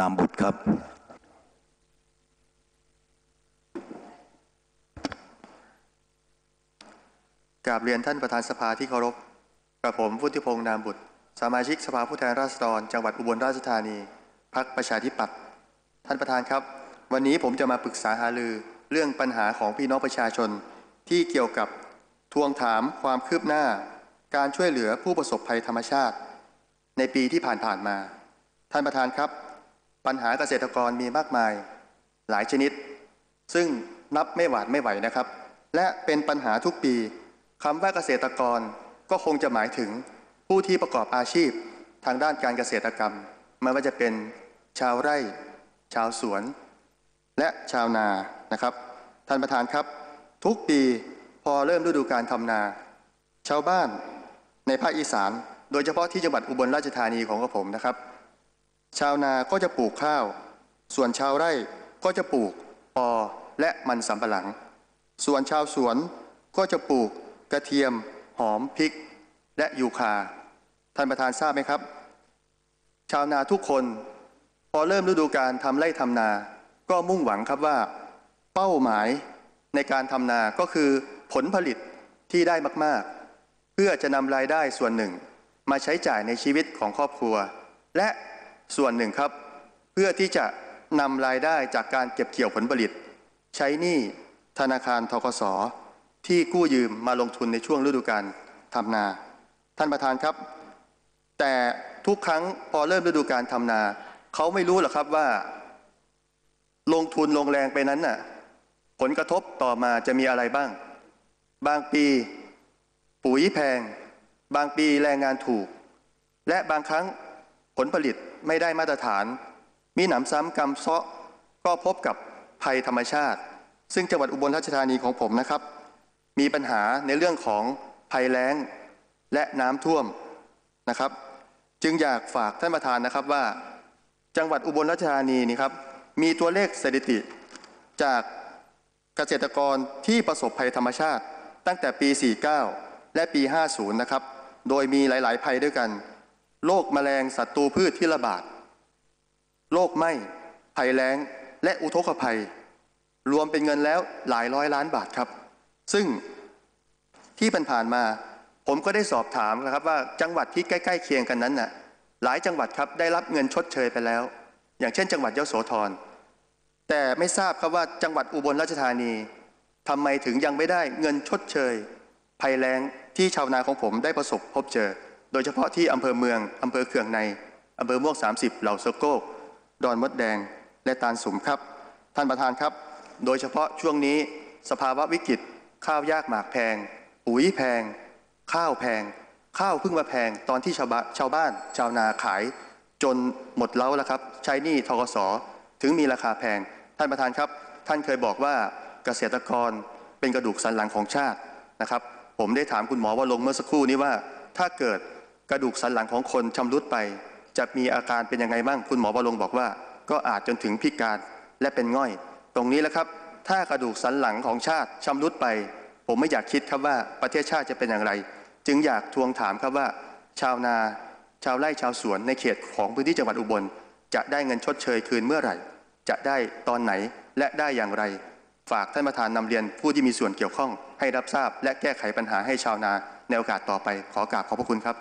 นามบุตรครับ กราบเรียนท่านประธานสภาที่เคารพกับผมพุทธิพงษ์นามบุตร สมาชิกสภาผู้แทนราษฎร จังหวัดอุบลราชธานีพักประชาธิปัตย์ท่านประธานครับ วันนี้ผมจะมาปรึกษาหารือเรื่องปัญหาของพี่น้องประชาชน ที่เกี่ยวกับทวงถามความคืบหน้า การช่วยเหลือผู้ประสบภัยธรรมชาติ ในปีที่ผ่านๆมา ท่านประธานครับ ปัญหาเกษตรกรมีมากมาย หลายชนิด ซึ่งนับไม่หวาดไม่ไหวนะครับ และเป็นปัญหาทุกปีคำว่าเกษตรกรก็คงจะหมายถึงผู้ที่ประกอบอาชีพทางด้านการเกษตรกรรมไม่ว่าจะเป็นชาวไร่ ชาวสวน และชาวนานะครับ ท่านประธานครับ ทุกปีพอเริ่มฤดูการทำนา ชาวบ้านในภาคอีสาน โดยเฉพาะที่จังหวัดอุบลราชธานีของกระผมนะครับ ชาวนาก็จะปลูกข้าว ส่วนชาวไร่ก็จะปลูกปอและมันสำปะหลัง ส่วนชาวสวนก็จะปลูกกระเทียม หอมพริก และยูคา ท่านประธานทราบไหมครับ ชาวนาทุกคน พอเริ่มฤดูการทำไร่ทำนา ก็มุ่งหวังครับว่า เป้าหมายในการทำนาก็คือผลผลิตที่ได้มากๆ เพื่อจะนำรายได้ส่วนหนึ่ง มาใช้จ่ายในชีวิตของครอบครัว และ ส่วนหนึ่งครับ เพื่อที่จะนำรายได้จากการเก็บเกี่ยวผลผลิต ใช้หนี้ธนาคารทกสที่กู้ยืมมาลงทุนในช่วงฤดูกาลทำนา ท่านประธานครับ แต่ทุกครั้งพอเริ่มฤดูการทำนา เขาไม่รู้หรอกครับว่า ลงทุนลงแรงไปนั้นน่ะ ผลกระทบต่อมาจะมีอะไรบ้าง บางปี ปุ๋ยแพง บางปีแรงงานถูก และบางครั้ง ผลผลิตไม่ได้มาตรฐาน มีหนำซ้ำกรรมซาะก็พบกับภัยธรรมชาติ ซึ่งจังหวัดอุบลราชธานีของผมนะครับ มีปัญหาในเรื่องของภัยแล้งและน้ำท่วมนะครับ จึงอยากฝากท่านประธานนะครับว่า จังหวัดอุบลราชธานีนี่ครับมีตัวเลขสถิติ จากเกษตรกรที่ประสบภัยธรรมชาติ ตั้งแต่ปี 49 และปี 50 นะครับ โดยมีหลาย ๆ ภัยด้วยกัน โรคแมลงศัตรูพืชที่ระบาด โรคไหม้ภัยแล้ง และอุทกภัย รวมเป็นเงินแล้วหลายร้อยล้านบาทครับ ซึ่งที่ผ่านมา ผมก็ได้สอบถามนะครับว่าจังหวัดที่ใกล้ ๆ เคียงกันนั้นน่ะหลายจังหวัดครับได้รับเงินชดเชยไปแล้ว อย่างเช่น จังหวัดยโสธร แต่ไม่ทราบครับว่าจังหวัดอุบลราชธานีทำไมถึงยังไม่ได้เงินชดเชยภัยแล้งที่ชาวนาของผมได้ประสบพบเจอ โดยเฉพาะที่อำเภอเมืองอำเภอเคืองในอำเภอม่วง 30 เหล่าสโกก ดอนมดแดง และตาลสุมครับ ท่านประธานครับ โดยเฉพาะช่วงนี้สภาวะวิกฤต ข้าวยากหมากแพง ปุ๋ยแพง ข้าวแพง ข้าวเพิ่งมาแพง ตอนที่ชาวบ้านชาวบ้าน ชาวนาขาย จนหมดเล้าแล้วครับ ใช้หนี้ทกสถึงมีราคาแพง ท่านประธานครับ ท่านเคยบอกว่าเกษตรกรเป็นกระดูกสันหลังของชาตินะครับ ผมได้ถามคุณหมอว่าลงเมื่อสักครู่นี้ว่าถ้าเกิด กระดูกสันหลังของคนชำรุดไป จะมีอาการเป็นยังไงบ้างคุณหมอวรงบอกว่า ก็อาจจนถึงพิการและเป็นง่อย ตรงนี้แหละครับ ถ้ากระดูกสันหลังของชาติชำรุดไป ผมไม่อยากคิดครับว่าประเทศชาติจะเป็นอย่างไร จึงอยากทวงถามครับว่า ชาวนา ชาวไร่ชาวสวนในเขตของพื้นที่จังหวัดอุบล จะได้เงินชดเชยคืนเมื่อไหร่ จะได้ตอนไหนและได้อย่างไร ฝากท่านประธานนำเรียนผู้ที่มีส่วนเกี่ยวข้อง ให้รับทราบและแก้ไขปัญหาให้ชาวนาในโอกาสต่อไปขอกราบขอบพระคุณครับ